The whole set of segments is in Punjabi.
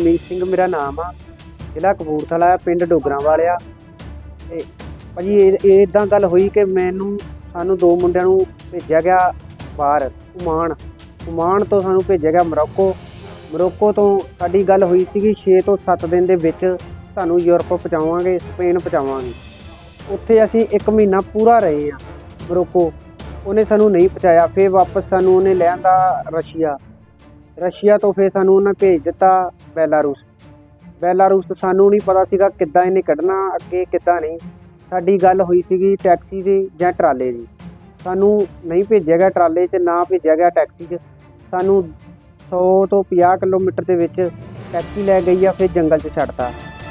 ਮੀਤ ਸਿੰਘ ਮੇਰਾ ਨਾਮ ਆ। ਜ਼ਿਲ੍ਹਾ ਕਪੂਰਥਲਾ ਆ ਪਿੰਡ ਡੋਗਰਾਂ ਵਾਲਿਆ ਤੇ ਭਾਜੀ, ਇਹ ਇਹ ਇਦਾਂ ਗੱਲ ਹੋਈ ਕਿ ਮੈਨੂੰ, ਸਾਨੂੰ ਦੋ ਮੁੰਡਿਆਂ ਨੂੰ ਭੇਜਿਆ ਗਿਆ ਬਾਹਰ, ਉਮਾਨ। ਉਮਾਨ ਤੋਂ ਸਾਨੂੰ ਭੇਜਿਆ ਗਿਆ ਮੋਰੋਕੋ। ਮੋਰੋਕੋ ਤੋਂ ਸਾਡੀ ਗੱਲ ਹੋਈ ਸੀਗੀ 6 ਤੋਂ 7 ਦਿਨ ਦੇ ਵਿੱਚ ਤੁਹਾਨੂੰ ਯੂਰਪ ਪਹੁੰਚਾਵਾਂਗੇ, ਸਪੇਨ ਪਹੁੰਚਾਵਾਂਗੇ। ਉੱਥੇ ਅਸੀਂ 1 ਮਹੀਨਾ ਪੂਰਾ ਰਹੇ ਆ ਮੋਰੋਕੋ। ਉਹਨੇ ਸਾਨੂੰ ਨਹੀਂ ਪਹੁੰਚਾਇਆ। ਫਿਰ ਵਾਪਸ ਸਾਨੂੰ ਉਹਨੇ ਲੈ ਆਂਦਾ ਰਸ਼ੀਆ। ਰਸ਼ੀਆ ਤੋਂ ਫਿਰ ਸਾਨੂੰ ਉਹਨਾਂ ਭੇਜ ਦਿੱਤਾ ਬੈਲਾਰੂਸ। ਬੈਲਾਰੂਸ ਤੋਂ ਸਾਨੂੰ ਨਹੀਂ ਪਤਾ ਸੀਗਾ ਕਿੱਦਾਂ ਇਹਨੇ ਕੱਢਣਾ, ਅੱਗੇ ਕਿੱਦਾਂ ਨਹੀਂ। ਸਾਡੀ ਗੱਲ ਹੋਈ ਸੀਗੀ ਟੈਕਸੀ ਦੀ ਜਾਂ ਟਰਾਲੇ ਦੀ। ਸਾਨੂੰ ਨਹੀਂ ਭੇਜਿਆ ਗਿਆ ਟਰਾਲੇ 'ਚ, ਨਾ ਭੇਜਿਆ ਗਿਆ ਟੈਕਸੀ 'ਚ। ਸਾਨੂੰ 100 ਤੋਂ 50 ਕਿਲੋਮੀਟਰ ਦੇ ਵਿੱਚ ਟੈਕਸੀ ਲੈ ਗਈ ਆ, ਫਿਰ ਜੰਗਲ 'ਚ ਛੱਡਤਾ।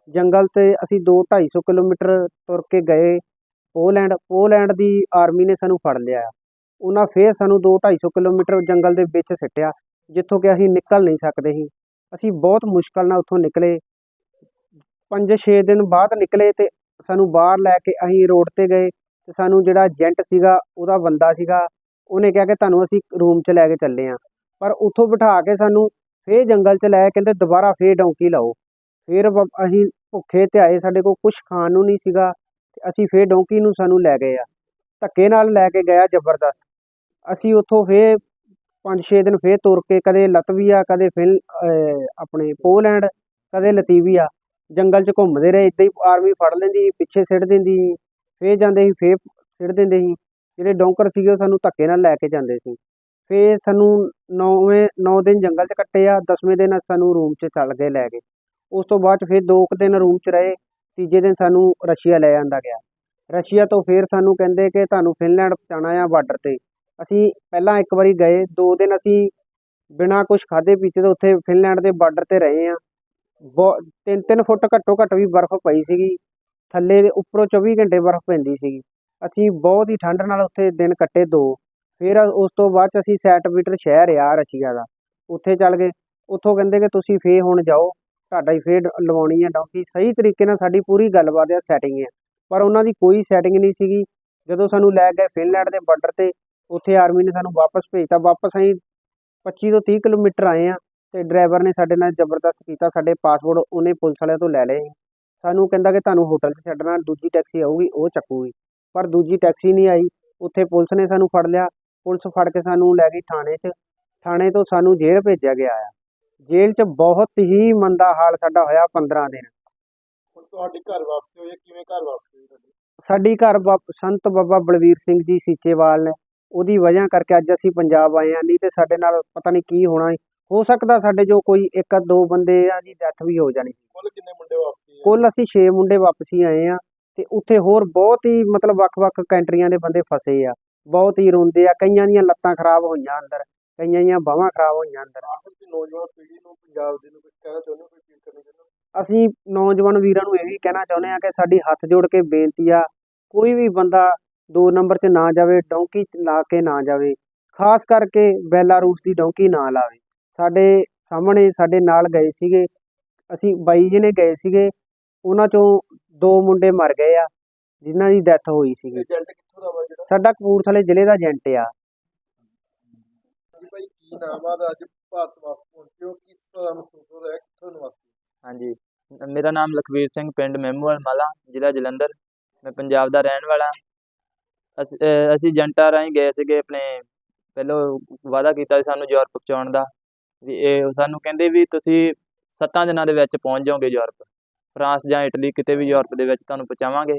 ਜੰਗਲ ਤੇ ਅਸੀਂ 2 250 ਕਿਲੋਮੀਟਰ ਤੁਰ ਕੇ ਗਏ। ਪੋਲੈਂਡ ਪੋਲੈਂਡ ਦੀ ਆਰਮੀ ਨੇ ਸਾਨੂੰ ਫੜ ਲਿਆ। ਉਹਨਾਂ ਫੇਰ ਸਾਨੂੰ 2 250 ਕਿਲੋਮੀਟਰ ਜੰਗਲ ਦੇ ਵਿੱਚ ਸਿੱਟਿਆ। ਜਿੱਥੋਂ ਕਿ ਅਸੀਂ ਨਿਕਲ ਨਹੀਂ ਸਕਦੇ ਸੀ। ਅਸੀਂ ਬਹੁਤ ਮੁਸ਼ਕਲ ਨਾਲ ਉੱਥੋਂ ਨਿਕਲੇ। 5-6 ਦਿਨ ਬਾਅਦ ਨਿਕਲੇ ਤੇ ਸਾਨੂੰ ਬਾਹਰ ਲੈ ਕੇ ਅਸੀਂ ਰੋਡ ਤੇ ਗਏ ਤੇ ਸਾਨੂੰ ਜਿਹੜਾ ਏਜੰਟ ਸੀਗਾ, ਉਹਦਾ ਬੰਦਾ ਸੀਗਾ, ਉਹਨੇ ਕਿਹਾ ਕਿ ਤੁਹਾਨੂੰ ਅਸੀਂ ਰੂਮ 'ਚ ਲੈ ਕੇ ਚੱਲੇ ਆ। ਪਰ ਉੱਥੋਂ ਬਿਠਾ ਕੇ ਸਾਨੂੰ ਫੇਰ ਜੰਗਲ 'ਚ ਲੈ ਕਹਿੰਦੇ ਦੁਬਾਰਾ ਫੇਰ ਡੌਂਕੀ ਲਾਓ। ਫੇਰ ਬ- ਅਸੀਂ ਭੁੱਖੇ ਤੇ ਆਏ, ਸਾਡੇ ਕੋਲ ਕੁਝ ਖਾਣ ਨੂੰ ਨਹੀਂ ਸੀਗਾ ਤੇ ਅਸੀਂ ਫੇਰ ਡੌਂਕੀ ਨੂੰ ਸਾਨੂੰ ਲੈ ਗਏ ਆ। ਧੱਕੇ ਨਾਲ ਲੈ ਕੇ ਗਿਆ ਜ਼ਬਰਦਸਤ। ਅਸੀਂ ਉੱਥੋਂ ਫੇਰ 5-6 ਦਿਨ ਫੇਰ ਤੁਰ ਕੇ ਕਦੇ ਲਤਵੀਆ ਕਦੇ ਫਿਨ ਆਪਣੇ ਪੋਲੈਂਡ ਕਦੇ ਲਤੀਵੀਆ। ਜੰਗਲ 'ਚ ਘੁੰਮਦੇ ਰਹੇ ਇੱਦਾਂ ਹੀ ਆਰਮੀ ਫੜ ਲੈਂਦੀ ਸੀ, ਪਿੱਛੇ ਸਿੱਟ ਦਿੰਦੀ ਸੀ ਫੇਰ ਜਾਂਦੇ ਸੀ ਫੇਰ ਸਿੱਟ ਦਿੰਦੇ ਸੀ। ਜਿਹੜੇ ਡੌਂਕਰ ਸੀਗੇ ਉਹ ਸਾਨੂੰ ਧੱਕੇ ਨਾਲ ਲੈ ਕੇ ਜਾਂਦੇ ਸੀ। ਫੇਰ ਸਾਨੂੰ ਨੌਵੇਂ 9 ਦਿਨ ਜੰਗਲ 'ਚ ਕੱਟੇ ਆ 10ਵੇਂ ਦਿਨ ਸਾਨੂੰ ਰੂਮ 'ਚ ਚੱਲ ਗਏ ਲੈ ਕੇ। ਉਸ ਤੋਂ ਬਾਅਦ 'ਚ ਫੇਰ ਦੋ ਕੁ ਦਿਨ ਰੂਮ 'ਚ ਰਹੇ ਤੀਜੇ ਦਿਨ ਸਾਨੂੰ ਰਸ਼ੀਆ ਲੈ ਜਾਂਦਾ ਗਿਆ। ਰਸ਼ੀਆ ਤੋਂ ਫੇਰ ਸਾਨੂੰ ਕਹਿੰਦੇ ਕਿ ਤੁਹਾਨੂੰ ਫਿਨਲੈਂਡ ਪਹੁੰਚਾਉਣਾ ਆ ਬਾਰਡਰ ਤੇ। ਅਸੀਂ ਪਹਿਲਾਂ ਇੱਕ ਵਾਰੀ ਗਏ, ਦੋ ਦਿਨ ਅਸੀਂ ਬਿਨਾਂ ਕੁਝ ਖਾਦੇ ਪੀਤੇ ਤੋਂ ਉੱਥੇ ਫਿਨਲੈਂਡ ਦੇ ਬਾਰਡਰ ਤੇ ਰਹੇ ਆ ਤਿੰਨ ਤਿੰਨ ਫੁੱਟ ਘੱਟੋ ਘੱਟ ਵੀ ਬਰਫ਼ ਪਈ ਸੀਗੀ। ਥੱਲੇ ਦੇ ਉੱਪਰੋਂ 24 ਘੰਟੇ ਬਰਫ਼ ਪੈਂਦੀ ਸੀਗੀ। ਅਸੀਂ ਬਹੁਤ ਹੀ ਠੰਡ ਨਾਲ ਉੱਥੇ ਦਿਨ ਕੱਟੇ ਦੋ। ਫਿਰ ਉਸ ਤੋਂ ਬਾਅਦ 'ਚ ਅਸੀਂ ਸੈਂਟਵੀਟਰ ਸ਼ਹਿਰ ਆ ਰਸ਼ੀਆ ਦਾ। ਉੱਥੇ ਚੱਲ ਗਏ। ਉੱਥੋਂ ਕਹਿੰਦੇ ਕਿ ਤੁਸੀਂ ਫੇ ਹੁਣ ਜਾਓ। ਤੁਹਾਡਾ ਹੀ ਫੇ ਲਵਾਉਣੀ ਹੈ ਡੌਂਕੀ। ਸਹੀ ਤਰੀਕੇ ਨਾਲ ਸਾਡੀ ਪੂਰੀ ਗੱਲਬਾਤ ਆ ਸੈਟਿੰਗ ਹੈ। ਪਰ ਉਹਨਾਂ ਦੀ ਕੋਈ ਸੈਟਿੰਗ ਨਹੀਂ ਸੀਗੀ। ਜਦੋਂ ਸਾਨੂੰ ਲੈ ਗਏ ਫਿਨਲੈਂਡ ਦੇ ਬਾਰਡਰ ਤੇ ਉੱਥੇ ਆਰਮੀ ਨੇ ਸਾਨੂੰ ਵਾਪਸ ਭੇਜਤਾ। ਵਾਪਸ ਅਸੀਂ 25 ਤੋਂ 30 ਕਿਲੋਮੀਟਰ ਆਏ ਆ ਤੇ ਡਰਾਈਵਰ ਨੇ ਸਾਡੇ ਨਾਲ ਜ਼ਬਰਦਸਤ ਕੀਤਾ। ਸਾਡੇ ਪਾਸਪੋਰਟ ਉਹਨੇ ਪੁਲਿਸ ਵਾਲਿਆਂ ਤੋਂ ਲੈ ਲਏ। ਸਾਨੂੰ ਕਹਿੰਦਾ ਕਿ ਤੁਹਾਨੂੰ ਹੋਟਲ 'ਚ ਛੱਡਣਾ ਦੂਜੀ ਟੈਕਸੀ ਆਊਗੀ ਉਹ ਚੱਕੂਗੀ। ਪਰ ਦੂਜੀ ਟੈਕਸੀ ਨਹੀਂ ਆਈ। ਉੱਥੇ ਪੁਲਿਸ ਨੇ ਸਾਨੂੰ ਫੜ ਲਿਆ। ਪੁਲਿਸ ਫੜ ਕੇ ਸਾਨੂੰ ਲੈ ਗਈ ਥਾਣੇ 'ਚ। ਥਾਣੇ ਤੋਂ ਸਾਨੂੰ ਜੇਲ੍ਹ ਭੇਜਿਆ ਗਿਆ ਆ। ਜੇਲ੍ਹ 'ਚ ਬਹੁਤ ਹੀ ਮੰਦਾ ਹਾਲ ਸਾਡਾ ਹੋਇਆ 15 ਦਿਨ। ਹੁਣ ਤੁਹਾਡੀ ਘਰ ਵਾਪਸੀ ਹੋਈ ਕਿਵੇਂ ਘਰ ਵਾਪਸੀ ਹੋਈ ਸਾਡੀ ਘਰ ਸੰਤ ਬਾਬਾ ਬਲਵੀਰ ਸਿੰਘ ਜੀ ਸੀਚੇਵਾਲ ਨੇ ਉਹਦੀ ਵਜ੍ਹਾ ਕਰਕੇ ਅੱਜ ਅਸੀਂ ਪੰਜਾਬ ਆਏ ਆ ਨਹੀਂ ਤੇ ਸਾਡੇ ਨਾਲ ਪਤਾ ਨਹੀਂ ਕੀ ਹੋਣਾ ਸੀ। ਹੋ ਸਕਦਾ ਸਾਡੇ ਜੋ ਕੋਈ ਇੱਕ ਦੋ ਬੰਦੇ ਆ ਦੀ ਡੈਥ ਵੀ ਹੋ ਜਾਣੀ। ਕੁੱਲ ਕਿੰਨੇ ਮੁੰਡੇ ਵਾਪਸੀ ਹੋਏ ਕੁੱਲ ਅਸੀਂ 6 ਮੁੰਡੇ ਵਾਪਸੀ ਆਏ ਆ ਤੇ ਉੱਥੇ ਹੋਰ ਬਹੁਤ ਹੀ ਮਤਲਬ ਵੱਖ-ਵੱਖ ਕੰਟਰੀਆਂ ਦੇ ਬੰਦੇ ਫਸੇ ਆ। ਬਹੁਤ ਹੀ ਰੋਂਦੇ ਆ। ਕਈਆਂ ਦੀਆਂ ਲੱਤਾਂ ਖਰਾਬ ਹੋਈਆਂ ਅੰਦਰ ਕਈਆਂ ਦੀਆਂ ਬਾਹਾਂ ਖਰਾਬ ਹੋਈਆਂ ਅੰਦਰ। ਆਖਰ ਚ ਨੌਜਵਾਨ ਪੀੜ੍ਹੀ ਨੂੰ ਪੰਜਾਬ ਦੇ ਨੂੰ ਕੁਝ ਕਹਿਣਾ ਚਾਹੁੰਦੇ ਹੋ? ਕੋਈ ਅਪੀਲ ਕਰਨਾ ਚਾਹੁੰਦੇ ਹੋ? ਅਸੀਂ ਨੌਜਵਾਨ ਵੀਰਾਂ ਨੂੰ ਇਹ ਵੀ ਕਹਿਣਾ ਚਾਹੁੰਦੇ ਆ ਕਿ ਸਾਡੀ ਹੱਥ ਜੋੜ ਕੇ ਬੇਨਤੀ ਆ ਕੋਈ ਵੀ ਬੰਦਾ ਦੋ ਨੰਬਰ 'ਚ ਨਾ ਜਾਵੇ ਡੌਂਕੀ 'ਚ ਲਾ ਕੇ ਨਾ ਜਾਵੇ। ਖਾਸ ਕਰਕੇ ਬੈਲਾਰੂਸ ਦੀ ਡੌਂਕੀ ਨਾ ਲਾਵੇ। ਸਾਡੇ ਸਾਹਮਣੇ ਸਾਡੇ ਨਾਲ ਗਏ ਸੀਗੇ। ਅਸੀਂ ਬਾਈ ਜੀ ਨੇ ਗਏ ਸੀਗੇ। ਉਹਨਾਂ ਚੋਂ ਦੋ ਮੁੰਡੇ ਮਰ ਗਏ ਆ ਜਿਨ੍ਹਾਂ ਦੀ ਡੈਥ ਹੋਈ ਸੀਗੀ। ਏਜੰਟ ਕਿੱਥੋਂ ਦਾ ਵਾ ਜਿਹੜਾ? ਸਾਡਾ ਕਪੂਰਥਲੇ ਜ਼ਿਲ੍ਹੇ ਦਾ ਏਜੰਟ ਆ। ਜੀ ਭਾਈ ਕੀ ਨਾਮ ਆ ਤੇ ਅੱਜ ਭਾਰਤ ਵਾਪਸ ਪਹੁੰਚੇ ਹੋ? ਕਿਸ ਤਰ੍ਹਾਂ ਮਹਿਸੂਸ ਹੋ ਰਿਹਾ? ਕਿੱਥੋਂ ਨਿਵਾਸੀ ਹਾਂਜੀ। ਮੇਰਾ ਨਾਮ ਲਖਵੀਰ ਸਿੰਘ ਪਿੰਡ ਮੈਮੂਵਾਲ ਮਾਲਾ ਜ਼ਿਲ੍ਹਾ ਜਲੰਧਰ। ਮੈਂ ਪੰਜਾਬ ਦਾ ਰਹਿਣ ਵਾਲਾ। ਅਸੀਂ ਅਸੀਂ ਏਜੰਟਾਂ ਰਾਹੀਂ ਗਏ ਸੀਗੇ ਆਪਣੇ ਪਹਿਲੋਂ ਵਾਅਦਾ ਕੀਤਾ ਸੀ ਸਾਨੂੰ ਯੂਰਪ ਪਹੁੰਚਾਉਣ ਦਾ ਵੀ ਇਹ ਸਾਨੂੰ ਕਹਿੰਦੇ ਵੀ ਤੁਸੀਂ ਸੱਤਾਂ ਦਿਨਾਂ ਦੇ ਵਿੱਚ ਪਹੁੰਚ ਜਾਓਗੇ ਯੂਰਪ ਫਰਾਂਸ ਜਾਂ ਇਟਲੀ ਕਿਤੇ ਵੀ ਯੂਰਪ ਦੇ ਵਿੱਚ ਤੁਹਾਨੂੰ ਪਹੁੰਚਾਵਾਂਗੇ।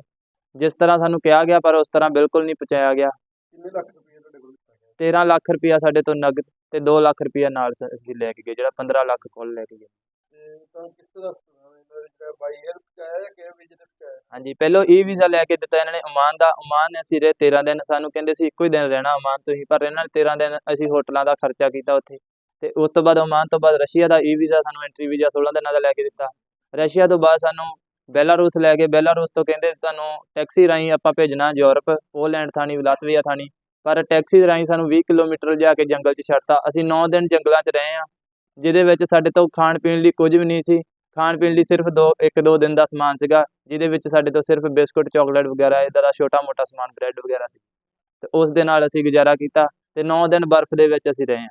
ਜਿਸ ਤਰ੍ਹਾਂ ਸਾਨੂੰ ਕਿਹਾ ਗਿਆ ਪਰ ਉਸ ਤਰ੍ਹਾਂ ਬਿਲਕੁਲ ਨਹੀਂ ਪਹੁੰਚਾਇਆ ਗਿਆ। ਕਿੰਨੇ ਲੱਖ ਰੁਪਏ ਤੁਹਾਡੇ ਕੋਲ ਦਿੱਤਾ ਗਿਆ? 13 ਲੱਖ ਰੁਪਇਆ ਸਾਡੇ ਤੋਂ ਨਗਦ ਤੇ 2 ਲੱਖ ਰੁਪਇਆ ਨਾਲ ਅਸੀਂ ਲੈ ਕੇ ਗਏ ਜਿਹੜਾ 15 ਲੱਖ ਕੋਲ ਲੈ ਕੇ ਗਏ। ਜਿਹੜਾ ਬਾਈ 에ਅਰ ਪਹੁੰਚਾਇਆ ਜਾਂ ਵੀਜ਼ੇ ਤੇ ਪਹੁੰਚਾਇਆ ਹਾਂਜੀ, ਪਹਿਲੋਂ ਈ ਵੀਜ਼ਾ ਲੈ ਕੇ ਦਿੱਤਾ ਇਹਨਾਂ ਨੇ ਓਮਾਨ ਦਾ ਓਮਾਨ ਨੇ ਅਸੀਂ ਰਹੇ 13 ਦਿਨ, ਸਾਨੂੰ ਕਹਿੰਦੇ ਸੀ ਇੱਕੋ ਹੀ ਦਿਨ ਰਹਿਣਾ ਓਮਾਨ ਤੋਂ ਹੀ, ਪਰ ਇਹਨਾਂ ਨੇ 13 ਦਿਨ ਅਸੀਂ ਹੋਟਲਾਂ ਦਾ ਖਰਚਾ ਕੀਤਾ ਉੱਥੇ। ਤੇ ਉਸ ਤੋਂ ਬਾਅਦ ਓਮਾਨ ਤੋਂ ਬਾਅਦ ਰਸ਼ੀਆ ਦਾ ਈ ਵੀਜ਼ਾ ਸਾਨੂੰ ਐਂਟਰੀ ਵੀਜ਼ਾ 16 ਦਿਨਾਂ ਦਾ ਲੈ ਕੇ ਦਿੱਤਾ। ਰਸ਼ੀਆ ਤੋਂ ਬਾਅਦ ਸਾਨੂੰ ਬੈਲਾਰੂਸ ਲੈ ਕੇ, ਬੈਲਾਰੂਸ ਤੋਂ ਕਹਿੰਦੇ ਤੁਹਾਨੂੰ ਟੈਕਸੀ ਰਾਹੀਂ ਆਪਾਂ ਭੇਜਣਾ ਯੂਰਪ, ਪੋਲੈਂਡ ਥਾਣੀ, ਲਾਤਵੀਆ ਥਾਣੀ। ਪਰ ਟੈਕਸੀ ਰਾਹੀਂ ਸਾਨੂੰ 20 ਕਿਲੋਮੀਟਰ ਜਾ ਕੇ ਜੰਗਲ 'ਚ ਛੱਡਤਾ। ਅਸੀਂ 9 ਦਿਨ ਜੰਗਲਾਂ 'ਚ ਰਹੇ ਆ ਜਿਹਦੇ ਵਿੱਚ ਸਾਡੇ ਤੋਂ ਖਾਣ ਪੀਣ ਲਈ ਕੁਝ ਵੀ ਨਹੀਂ ਸੀ। ਖਾਣ ਪੀਣ ਲਈ ਸਿਰਫ ਦੋ ਇੱਕ ਦੋ ਦਿਨ ਦਾ ਸਮਾਨ ਸੀਗਾ ਜਿਹਦੇ ਵਿੱਚ ਸਾਡੇ ਤੋਂ ਸਿਰਫ ਬਿਸਕੁਟ ਚਾਕਲੇਟ ਵਗੈਰਾ ਇਦਾਂ ਦਾ ਛੋਟਾ ਮੋਟਾ ਸਮਾਨ ਬ੍ਰੈਡ ਵਗੈਰਾ ਸੀ। ਤੇ ਉਸ ਦੇ ਨਾਲ ਅਸੀਂ ਗੁਜ਼ਾਰਾ ਕੀਤਾ ਤੇ 9 ਦਿਨ ਬਰਫ਼ ਦੇ ਵਿੱਚ ਅਸੀਂ ਰਹੇ ਹਾਂ।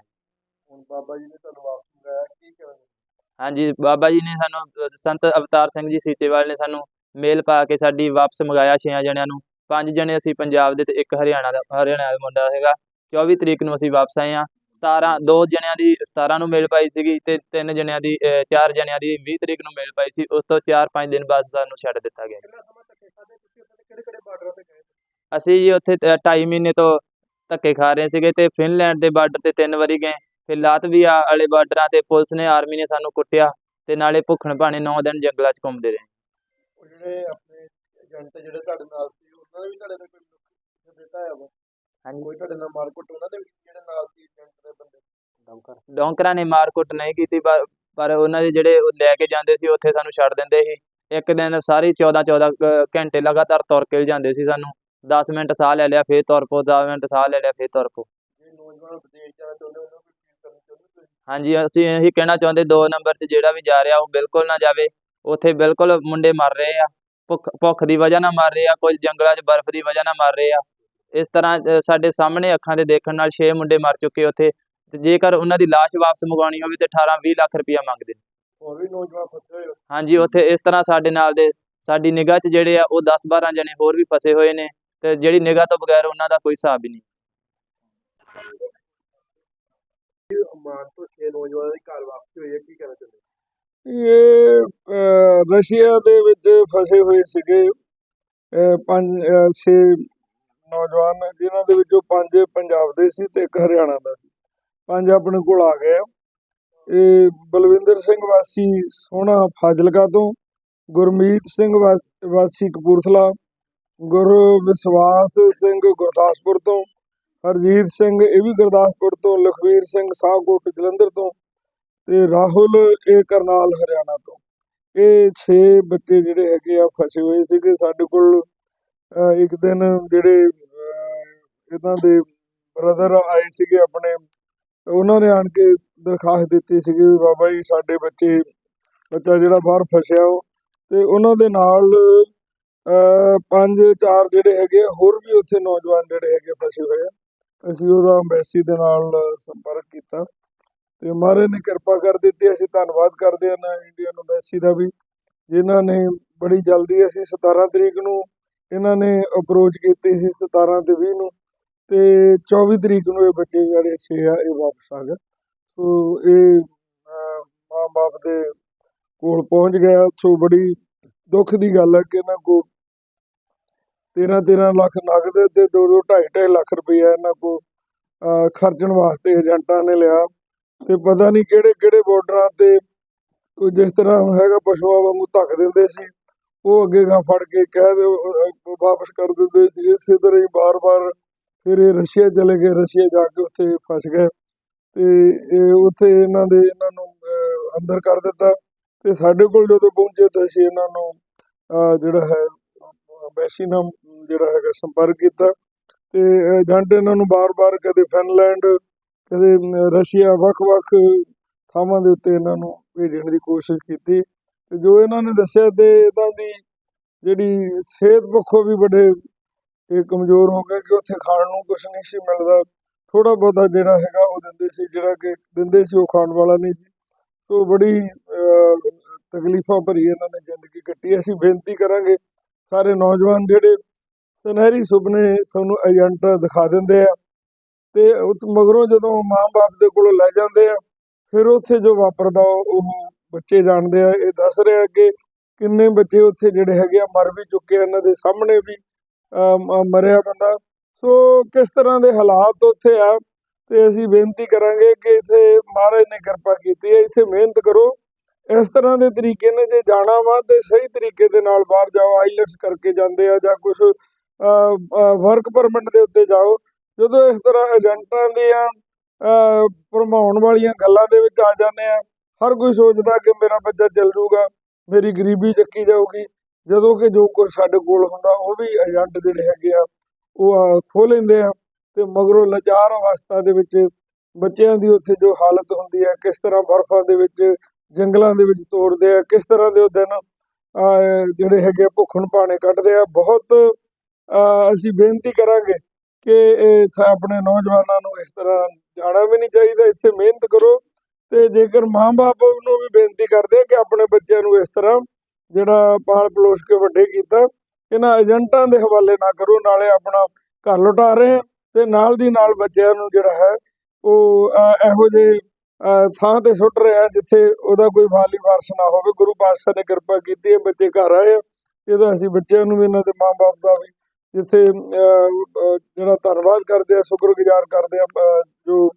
ਹੁਣ ਬਾਬਾ ਜੀ ਨੇ ਤੁਹਾਨੂੰ ਵਾਪਸ ਮੰਗਾਇਆ ਕੀ ਕਰਾਂਗੇ ਹਾਂਜੀ ਬਾਬਾ ਜੀ ਨੇ ਸਾਨੂੰ ਸੰਤ ਅਵਤਾਰ ਸਿੰਘ ਜੀ ਸੀਚੇਵਾਲ ਨੇ ਸਾਨੂੰ ਮੇਲ ਪਾ ਕੇ ਸਾਡੀ ਵਾਪਸ ਮੰਗਾਇਆ ਛੇਆਂ ਜਣਿਆਂ ਨੂੰ। ਪੰਜ ਜਣੇ ਅਸੀਂ ਪੰਜਾਬ ਦੇ ਤੇ ਇੱਕ ਹਰਿਆਣਾ ਦਾ ਹਰਿਆਣਾ ਦਾ ਮੁੰਡਾ ਹੈਗਾ 24 ਤਰੀਕ ਨੂੰ ਅਸੀਂ ਵਾਪਸ ਆਏ ਹਾਂ। 17 ਦੋ ਜਣਿਆਂ ਦੀ 17 ਨੂੰ ਮੇਲ ਪਾਈ ਸੀਗੀ ਤੇ ਤਿੰਨ ਜਣਿਆਂ ਦੀ ਚਾਰ ਜਣਿਆਂ ਦੀ 20 ਤਰੀਕ ਨੂੰ ਮੇਲ ਪਾਈ ਸੀ ਉਸ ਤੋਂ 4-5 ਦਿਨ ਬਾਅਦ ਸਾਨੂੰ ਛੱਡ ਦਿੱਤਾ ਗਿਆ ਤੇ ਅਸੀਂ ਜੀ ਉੱਥੇ 2.5 ਮਹੀਨੇ ਤੋਂ ਧੱਕੇ ਖਾ ਰਹੇ ਸੀਗੇ ਤੇ ਫਿਨਲੈਂਡ ਦੇ ਬਾਰਡਰ ਤੇ ਤਿੰਨ ਵਾਰੀ ਗਏ। ਫਿਰ ਲਾਤਵੀਆ ਵਾਲੇ ਬਾਰਡਰਾਂ ਤੇ ਪੁਲਿਸ ਨੇ ਆਰਮੀ ਨੇ ਸਾਨੂੰ ਕੁੱਟਿਆ ਤੇ ਨਾਲੇ ਭੁੱਖਣ ਭਾਣੇ 9 ਦਿਨ ਜੰਗਲਾਂ 'ਚ ਘੁੰਮਦੇ ਰਹੇ। ਜਿਹੜੇ ਆਪਣੇ ਏਜੰਟ ਜਿਹੜੇ ਤੁਹਾਡੇ ਨਾਲ ਸੀ ਉਹਨਾਂ ਨੇ ਵੀ ਤੁਹਾਡੇ ਨਾਲ ਕੋਈ ਦਿੱਤਾ ਹੈ ਵਾ ਹਾਂਜੀ। ਕੋਈ ਤੁਹਾਡੇ ਨਾਲ ਮਾਰਕੁੱਟ ਉਹਨਾਂ ਦੇ ਵੀ ਜਿਹੜੇ ਨਾਲ ਸੀ ਏਜੰਟ ਦੇ ਬੰਦੇ? ਡੌਂਕਰਾਂ। ਨੇ ਮਾਰਕੁੱਟ ਨਹੀਂ ਕੀਤੀ ਪਰ ਪਰ ਉਹਨਾਂ ਦੇ ਜਿਹੜੇ ਉਹ ਲੈ ਕੇ ਜਾਂਦੇ ਸੀ ਉੱਥੇ ਸਾਨੂੰ ਛੱਡ ਦਿੰਦੇ ਸੀ। ਇੱਕ ਦਿਨ ਸਾਰੀ 14 14 ਘੰਟੇ ਲਗਾਤਾਰ ਤੁਰ ਕੇ ਜਾਂਦੇ ਸੀ ਸਾਨੂੰ। 10 ਮਿੰਟ ਸਾਹ ਲੈ ਲਿਆ ਫੇਰ ਤੁਰ ਪੋ 10 ਮਿੰਟ ਸਾਹ ਲੈ ਲਿਆ ਫੇਰ ਤੁਰ ਪੋ ਜੇ ਨੌਜਵਾਨ ਵਿਦੇਸ਼ ਜਾਣਾ ਚਾਹੁੰਦੇ ਉਹਨਾਂ ਨੂੰ ਵੀ ਫੀਲ ਕਰਨੀ ਚਾਹੁੰਦੇ ਤੁਸੀਂ? ਹਾਂਜੀ ਅਸੀਂ ਇਹੀ ਕਹਿਣਾ ਚਾਹੁੰਦੇ ਦੋ ਨੰਬਰ 'ਚ ਜਿਹੜਾ ਵੀ ਜਾ ਰਿਹਾ ਉਹ ਬਿਲਕੁਲ ਨਾ ਜਾਵੇ। ਉੱਥੇ ਬਿਲਕੁਲ ਮੁੰਡੇ ਮਰ ਰਹੇ ਆ ਭੁੱਖ ਭੁੱਖ ਦੀ ਵਜ੍ਹਾ ਨਾਲ ਮਰ ਰਹੇ ਆ ਕੁਝ ਜੰਗਲਾਂ 'ਚ ਬਰਫ਼ ਦੀ ਵਜ੍ਹਾ ਨਾਲ ਮਰ ਰਹੇ ਆ। ਇਸ ਤਰ੍ਹਾਂ ਸਾਡੇ ਸਾਹਮਣੇ ਅੱਖਾਂ ਦੇ ਦੇਖਣ ਨਾਲ 6 ਮੁੰਡੇ ਮਰ ਚੁੱਕੇ ਉੱਥੇ। ਤੇ ਜੇਕਰ ਉਹਨਾਂ ਦੀ ਲਾਸ਼ ਵਾਪਸ ਮੰਗਵਾਉਣੀ ਹੋਵੇ ਤੇ 18 20 ਲੱਖ ਰੁਪਇਆ ਮੰਗਦੇ ਨੇ। ਹੋਰ ਵੀ ਨੌਜਵਾਨ ਫਸੇ ਹੋਏ ਹਾਂਜੀ ਉੱਥੇ ਇਸ ਤਰ੍ਹਾਂ ਸਾਡੇ ਨਾਲ ਦੇ ਸਾਡੀ ਨਿਗਾਹ 'ਚ ਜਿਹੜੇ ਆ ਉਹ 10 12 ਜਣੇ ਹੋਰ ਵੀ ਫਸੇ ਹੋਏ ਨੇ ਤੇ ਜਿਹੜੀ ਨਿਗਾਹ ਤੋਂ ਬਗੈਰ ਉਹਨਾਂ ਦਾ ਕੋਈ ਹਿਸਾਬ ਹੀ ਨਹੀਂ। ਇਹ ਰਸ਼ੀਆ ਦੇ ਵਿੱਚ ਫਸੇ ਹੋਏ ਸੀਗੇ ਪੰਜ 6 ਨੌਜਵਾਨ ਨੇ ਜਿਨ੍ਹਾਂ ਦੇ ਵਿੱਚੋਂ ਪੰਜ ਪੰਜਾਬ ਦੇ ਸੀ ਤੇ ਇੱਕ ਹਰਿਆਣਾ ਦਾ ਸੀ। ਪੰਜ ਆਪਣੇ ਕੋਲ ਆ ਗਏ ਇਹ ਬਲਵਿੰਦਰ ਸਿੰਘ ਵਾਸੀ ਸੋਹਣਾ ਫਾਜ਼ਿਲਕਾ ਤੋਂ, ਗੁਰਮੀਤ ਸਿੰਘ ਵਾਸੀ ਕਪੂਰਥਲਾ, ਗੁਰ ਵਿਸ਼ਵਾਸ ਸਿੰਘ ਗੁਰਦਾਸਪੁਰ ਤੋਂ, ਹਰਜੀਤ ਸਿੰਘ ਇਹ ਵੀ ਗੁਰਦਾਸਪੁਰ ਤੋਂ, ਲਖਵੀਰ ਸਿੰਘ ਸਾਹਕੋਟ ਜਲੰਧਰ ਤੋਂ ਤੇ ਰਾਹੁਲ ਇਹ ਕਰਨਾਲ ਹਰਿਆਣਾ ਤੋਂ। ਇਹ 6 ਬੱਚੇ ਜਿਹੜੇ ਹੈਗੇ ਆ, ਫਸੇ ਹੋਏ ਸੀਗੇ। ਸਾਡੇ ਕੋਲ ਇੱਕ ਦਿਨ ਜਿਹੜੇ ਇਹਨਾਂ ਦੇ ਬ੍ਰਦਰ ਆਏ ਸੀਗੇ ਆਪਣੇ ਉਹਨਾਂ ਨੇ ਆਣ ਕੇ ਦਰਖਾਸਤ ਦਿੱਤੀ ਸੀਗੀ ਵੀ ਬਾਬਾ ਜੀ ਸਾਡੇ ਬੱਚੇ ਬੱਚਾ ਜਿਹੜਾ ਬਾਹਰ ਫਸਿਆ ਉਹ ਤੇ ਉਹਨਾਂ ਦੇ ਨਾਲ ਪੰਜ ਚਾਰ ਜਿਹੜੇ ਹੈਗੇ ਆ, ਹੋਰ ਵੀ ਉੱਥੇ ਨੌਜਵਾਨ ਜਿਹੜੇ ਹੈਗੇ ਫਸੇ ਹੋਏ ਆ। ਅਸੀਂ ਉਹਦਾ ਅੰਬੈਸੀ ਦੇ ਨਾਲ ਸੰਪਰਕ ਕੀਤਾ ਤੇ ਮਹਾਰਾਜ ਨੇ ਕਿਰਪਾ ਕਰ ਦਿੱਤੀ ਅਸੀਂ ਧੰਨਵਾਦ ਕਰਦੇ ਹਾਂ ਨਾ ਇੰਡੀਅਨ ਐਮਬੈਸੀ ਦਾ ਵੀ ਜਿਨ੍ਹਾਂ ਨੇ ਬੜੀ ਜਲਦੀ ਅਸੀਂ 17 ਤਰੀਕ ਨੂੰ ਇਹਨਾਂ ਨੇ ਅਪਰੋਚ ਕੀਤੀ ਸੀ 17 ਤੇ 20 ਨੂੰ। ਤੇ 24 ਤਰੀਕ ਨੂੰ ਇਹ ਬੱਚੇ ਜਿਹੜੇ ਛੇ ਆ, ਇਹ ਵਾਪਸ ਆ ਗਏ। ਸੋ ਇਹ ਮਾਂ-ਬਾਪ ਦੇ ਕੋਲ ਪਹੁੰਚ ਗਿਆ। ਸੋ ਬੜੀ ਦੁੱਖ ਦੀ ਗੱਲ ਹੈ ਕਿ ਇਹਨਾਂ ਕੋ 13-13 ਲੱਖ ਨਗਦ ਤੇ 2-2 2.5 ਲੱਖ ਰੁਪਈਆ ਇਹਨਾਂ ਕੋ ਅਹ, ਖਰਚਣ ਵਾਸਤੇ ਏਜੰਟਾਂ ਨੇ ਲਿਆ। ਤੇ ਪਤਾ ਨਹੀਂ ਕਿਹੜੇ ਕਿਹੜੇ ਬਾਰਡਰਾਂ ਤੇ ਕੋਈ ਜਿਸ ਤਰ੍ਹਾਂ ਹੈਗਾ ਪਸ਼ੂਆਂ ਵਾਂਗੂ ਧੱਕ ਦਿੰਦੇ ਸੀ, ਉਹ ਅੱਗੇ ਗਾ ਫੜ ਕੇ ਕਹਿ ਦਿਓ ਵਾਪਸ ਕਰ ਦਿੰਦੇ ਸੀ। ਇਸੇ ਤਰ੍ਹਾਂ ਹੀ ਬਾਰ-ਬਾਰ ਫਿਰ ਇਹ ਰਸ਼ੀਆ ਚਲੇ ਗਏ, ਰਸ਼ੀਆ ਜਾ ਕੇ ਉੱਥੇ ਫਸ ਗਏ ਤੇ ਇਹ ਉੱਥੇ ਇਹਨਾਂ ਦੇ, ਇਹਨਾਂ ਨੂੰ ਅੰਦਰ ਕਰ ਦਿੱਤਾ ਤੇ ਸਾਡੇ ਕੋਲ ਜਦੋਂ ਪਹੁੰਚੇ ਤਾਂ ਅਸੀਂ ਇਹਨਾਂ ਨੂੰ ਜਿਹੜਾ ਹੈ ਅੰਬੈਸੀ ਨਾਲ ਜਿਹੜਾ ਹੈਗਾ ਸੰਪਰਕ ਕੀਤਾ ਤੇ ਏਜੰਟ ਇਹਨਾਂ ਨੂੰ ਬਾਰ-ਬਾਰ ਕਦੇ ਫਿਨਲੈਂਡ, ਕਦੇ ਰਸ਼ੀਆ ਵੱਖ-ਵੱਖ ਥਾਵਾਂ ਦੇ ਉੱਤੇ ਇਹਨਾਂ ਨੂੰ ਭੇਜਣ ਦੀ ਕੋਸ਼ਿਸ਼ ਕੀਤੀ ਤੇ ਜੋ ਇਹਨਾਂ ਨੇ ਦੱਸਿਆ ਤੇ ਇਹਨਾਂ ਦੀ ਜਿਹੜੀ ਸਿਹਤ ਪੱਖੋਂ ਵੀ ਬੜੇ ਇਹ ਕਮਜ਼ੋਰ ਹੋ ਗਏ ਕਿ ਉੱਥੇ ਖਾਣ ਨੂੰ ਕੁਝ ਨਹੀਂ ਸੀ ਮਿਲਦਾ। ਥੋੜਾ ਬਹੁਤਾ ਜਿਹੜਾ ਹੈਗਾ ਉਹ ਦਿੰਦੇ ਸੀ, ਜਿਹੜਾ ਕਿ ਦਿੰਦੇ ਸੀ ਉਹ ਖਾਣ ਵਾਲਾ ਨਹੀਂ ਸੀ। ਸੋ ਬੜੀ ਤਕਲੀਫਾਂ ਭਰੀ ਇਹਨਾਂ ਨੇ ਜ਼ਿੰਦਗੀ ਕੱਟੀ ਅਸੀਂ ਬੇਨਤੀ ਕਰਾਂਗੇ, ਸਾਰੇ ਨੌਜਵਾਨ ਜਿਹੜੇ ਸੁਨਹਿਰੀ ਸੁਪਨੇ ਸਾਨੂੰ ਏਜੰਟ ਦਿਖਾ ਦਿੰਦੇ ਆ ਤੇ ਉਹ ਮਗਰੋਂ ਜਦੋਂ ਮਾਂ-ਬਾਪ ਦੇ ਕੋਲੋਂ ਲੈ ਜਾਂਦੇ ਆ, ਫਿਰ ਉੱਥੇ ਜੋ ਵਾਪਰਦਾ ਉਹ ਬੱਚੇ ਜਾਣਦੇ ਆ। ਇਹ ਦੱਸ ਰਿਹਾ ਕਿ ਕਿੰਨੇ ਬੱਚੇ ਉੱਥੇ ਜਿਹੜੇ ਹੈਗੇ ਆ, ਮਰ ਵੀ ਚੁੱਕੇ ਆ। ਇਹਨਾਂ ਦੇ ਸਾਹਮਣੇ ਵੀ ਮਰਿਆ ਬੰਦਾ ਸੋ ਕਿਸ ਤਰ੍ਹਾਂ ਦੇ ਹਾਲਾਤ ਉੱਥੇ ਆ ਤੇ ਅਸੀਂ ਬੇਨਤੀ ਕਰਾਂਗੇ ਕਿ ਇੱਥੇ ਮਹਾਰਾਜ ਨੇ ਕਿਰਪਾ ਕੀਤੀ ਹੈ ਇੱਥੇ ਮਿਹਨਤ ਕਰੋ। ਇਸ ਤਰ੍ਹਾਂ ਦੇ ਤਰੀਕੇ ਨੇ ਜੇ ਜਾਣਾ ਵਾ ਤੇ ਸਹੀ ਤਰੀਕੇ ਦੇ ਨਾਲ ਬਾਹਰ ਜਾਓ ਆਈਲੈਟਸ ਕਰਕੇ ਜਾਂਦੇ ਆ ਜਾਂ ਕੁਝ ਵਰਕ ਪਰਮਿਟ ਦੇ ਉੱਤੇ ਜਾਓ। ਜਦੋਂ ਇਸ ਤਰ੍ਹਾਂ ਏਜੰਟਾਂ ਦੀਆਂ ਅਹ, ਭਰਮਾਉਣ ਵਾਲੀਆਂ ਗੱਲਾਂ ਦੇ ਵਿੱਚ ਆ ਜਾਂਦੇ ਆ ਹਰ ਕੋਈ ਸੋਚਦਾ ਕਿ ਮੇਰਾ ਬੱਚਾ ਚੱਲ ਜਾਊਗਾ ਮੇਰੀ ਗਰੀਬੀ ਚੱਕੀ ਜਾਊਗੀ। ਜਦੋਂ ਕਿ ਜੋ ਕੁਝ ਸਾਡੇ ਕੋਲ ਹੁੰਦਾ, ਉਹ ਵੀ ਏਜੰਟ ਜਿਹੜੇ ਹੈਗੇ ਆ, ਉਹ ਖੋਹ ਲੈਂਦੇ ਆ ਤੇ ਮਗਰੋਂ ਲਾਚਾਰ ਅਵਸਥਾ ਦੇ ਵਿੱਚ ਬੱਚਿਆਂ ਦੀ ਉੱਥੇ ਜੋ ਹਾਲਤ ਹੁੰਦੀ ਹੈ ਕਿਸ ਤਰ੍ਹਾਂ ਬਰਫ਼ਾਂ ਦੇ ਵਿੱਚ, ਜੰਗਲਾਂ ਦੇ ਵਿੱਚ ਤੋੜਦੇ ਆ, ਕਿਸ ਤਰ੍ਹਾਂ ਦੇ ਉਹ ਦਿਨ ਜਿਹੜੇ ਹੈਗੇ ਆ ਭੁੱਖਣ ਭਾਣੇ ਕੱਢਦੇ ਆ, ਬਹੁਤ ਅਸੀਂ ਬੇਨਤੀ ਕਰਾਂਗੇ ਕਿ ਇਹ ਸ- ਆਪਣੇ ਨੌਜਵਾਨਾਂ ਨੂੰ ਇਸ ਤਰ੍ਹਾਂ ਜਾਣਾ ਵੀ ਨਹੀਂ ਚਾਹੀਦਾ, ਇੱਥੇ ਮਿਹਨਤ ਕਰੋ ਤੇ ਜੇਕਰ ਮਾਂ-ਬਾਪ ਨੂੰ ਵੀ ਬੇਨਤੀ ਕਰਦੇ ਆ ਕਿ ਆਪਣੇ ਬੱਚਿਆਂ ਨੂੰ ਇਸ ਤਰ੍ਹਾਂ ਜਿਹੜਾ ਪਾਲ ਪਲੋਸ ਕੇ ਵੱਡੇ ਕੀਤਾ, ਇਹਨਾਂ ਏਜੰਟਾਂ ਦੇ ਹਵਾਲੇ ਨਾ ਕਰੋ, ਨਾਲੇ ਆਪਣਾ ਘਰ ਲੁਟਾ ਰਹੇ ਆ ਤੇ ਨਾਲ ਦੀ ਨਾਲ ਬੱਚਿਆਂ ਨੂੰ ਜਿਹੜਾ ਹੈ, ਉਹ ਇਹੋ ਜਿਹੇ ਥਾਂ ਤੇ ਸੁੱਟ ਰਿਹਾ ਜਿੱਥੇ ਉਹਦਾ ਕੋਈ ਵਾਲੀ ਵਾਰਸ ਨਾ ਹੋਵੇ। ਗੁਰੂ ਪਾਤਸ਼ਾਹ ਨੇ ਕਿਰਪਾ ਕੀਤੀ ਹੈ, ਬੱਚੇ ਘਰ ਆਏ ਆ। ਇਹਦਾ ਅਸੀਂ ਬੱਚਿਆਂ ਨੂੰ ਵੀ, ਇਹਨਾਂ ਦੇ ਮਾਂ-ਬਾਪ ਦਾ ਵੀ ਜਿੱਥੇ ਜਿਹੜਾ ਧੰਨਵਾਦ ਕਰਦੇ ਆ, ਸ਼ੁਕਰਗੁਜ਼ਾਰ ਕਰਦੇ ਆ ਜੋ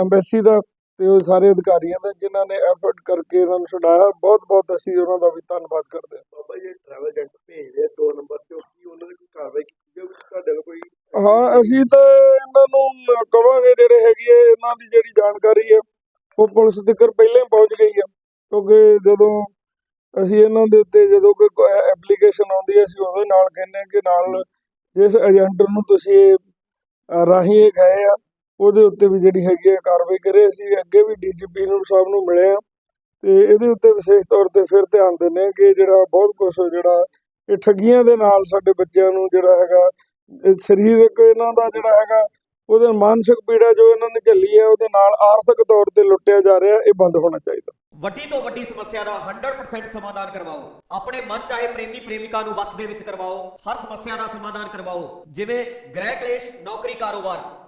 ਐਮਬੈਸੀ ਦਾ ਤੇ ਉਹ ਸਾਰੇ ਅਧਿਕਾਰੀਆਂ ਦਾ ਜਿਨ੍ਹਾਂ ਨੇ ਐਫਰਟ ਕਰਕੇ ਇਹਨਾਂ ਨੂੰ ਛੁਡਾਇਆ। ਬਹੁਤ ਬਹੁਤ ਅਸੀਂ ਉਹਨਾਂ ਦਾ ਵੀ ਧੰਨਵਾਦ ਕਰਦੇ ਹਾਂ। ਬਾਬਾ ਜੀ ਟਰੈਵਲ ਏਜੰਟ ਭੇਜਦੇ ਦੋ ਨੰਬਰ ਤੇ ਕੀ ਉਹਨਾਂ ਦੀ ਕੋਈ ਕਾਰਵਾਈ ਕੀਤੀ ਜਾਊਗੀ ਤੁਹਾਡੇ ਵੱਲ ਕੋਈ ਹਾਂ ਅਸੀਂ ਤਾਂ ਇਹਨਾਂ ਨੂੰ ਕਵਾਂਗੇ ਜਿਹੜੇ ਹੈਗੀ ਇਹਨਾਂ ਦੀ ਜਿਹੜੀ ਜਾਣਕਾਰੀ ਹੈ ਉਹ ਪੁਲਿਸ ਤੱਕ ਪਹਿਲਾਂ ਹੀ ਪਹੁੰਚ ਗਈ ਹੈ। ਕਿਉਂਕਿ ਜਦੋਂ ਅਸੀਂ ਇਹਨਾਂ ਦੇ ਉੱਤੇ ਜਦੋਂ ਕੋਈ ਐਪਲੀਕੇਸ਼ਨ ਆਉਂਦੀ ਹੈ ਅਸੀਂ ਉਹਦੇ ਨਾਲ ਕਹਿੰਦੇ ਹਾਂ ਕਿ ਨਾਲ ਜਿਸ ਏਜੰਟ ਨੂੰ ਤੁਸੀਂ ਰਾਹੀਂ ਗਏ ਆ ਉਹਦੇ ਉੱਤੇ ਵੀ ਜਿਹੜੀ ਹੈਗੀ ਹੈ ਕਾਰਵਾਈ ਕਰੇ। ਅਸੀਂ ਅੱਗੇ ਵੀ ਡੀਜੀਪੀ ਨੂੰ ਸਾਹਿਬ ਨੂੰ ਮਿਲੇ ਆ ਤੇ ਇਹਦੇ ਉੱਤੇ ਵਿਸ਼ੇਸ਼ ਤੌਰ ਤੇ ਫਿਰ ਧਿਆਨ ਦਿੰਦੇ ਹਾਂ ਕਿ ਜਿਹੜਾ ਬਹੁਤ ਕੁਝ ਜਿਹੜਾ ਇਹ ਠੱਗੀਆਂ ਦੇ ਨਾਲ ਸਾਡੇ ਬੱਚਿਆਂ ਨੂੰ ਜਿਹੜਾ ਹੈਗਾ ਸਰੀਰਕ ਇਹਨਾਂ ਦਾ ਜਿਹੜਾ ਹੈਗਾ, ਉਹਦੇ ਮਾਨਸਿਕ ਪੀੜਾ ਜੋ ਇਹਨਾਂ ਨੇ ਝੱਲੀ ਹੈ, ਉਹਦੇ ਨਾਲ ਆਰਥਿਕ ਤੌਰ ਤੇ ਲੁੱਟਿਆ ਜਾ ਰਿਹਾ, ਇਹ ਬੰਦ ਹੋਣਾ ਚਾਹੀਦਾ। ਵੱਡੀ ਤੋਂ ਵੱਡੀ ਸਮੱਸਿਆ ਦਾ 100% ਸਮਾਧਾਨ ਕਰਵਾਓ। ਆਪਣੇ ਮਨ ਚਾਹੇ ਪ੍ਰੇਮੀ ਪ੍ਰੇਮਿਕਾ ਨੂੰ ਵਸ ਦੇ ਵਿੱਚ ਕਰਵਾਓ। ਹਰ ਸਮੱਸਿਆ ਦਾ ਸਮਾਧਾਨ ਕਰਵਾਓ। ਜਿਵੇਂ ਗ੍ਰਹਿ ਕਲੇਸ਼, ਨੌਕਰੀ ਕਾਰੋਬਾਰ।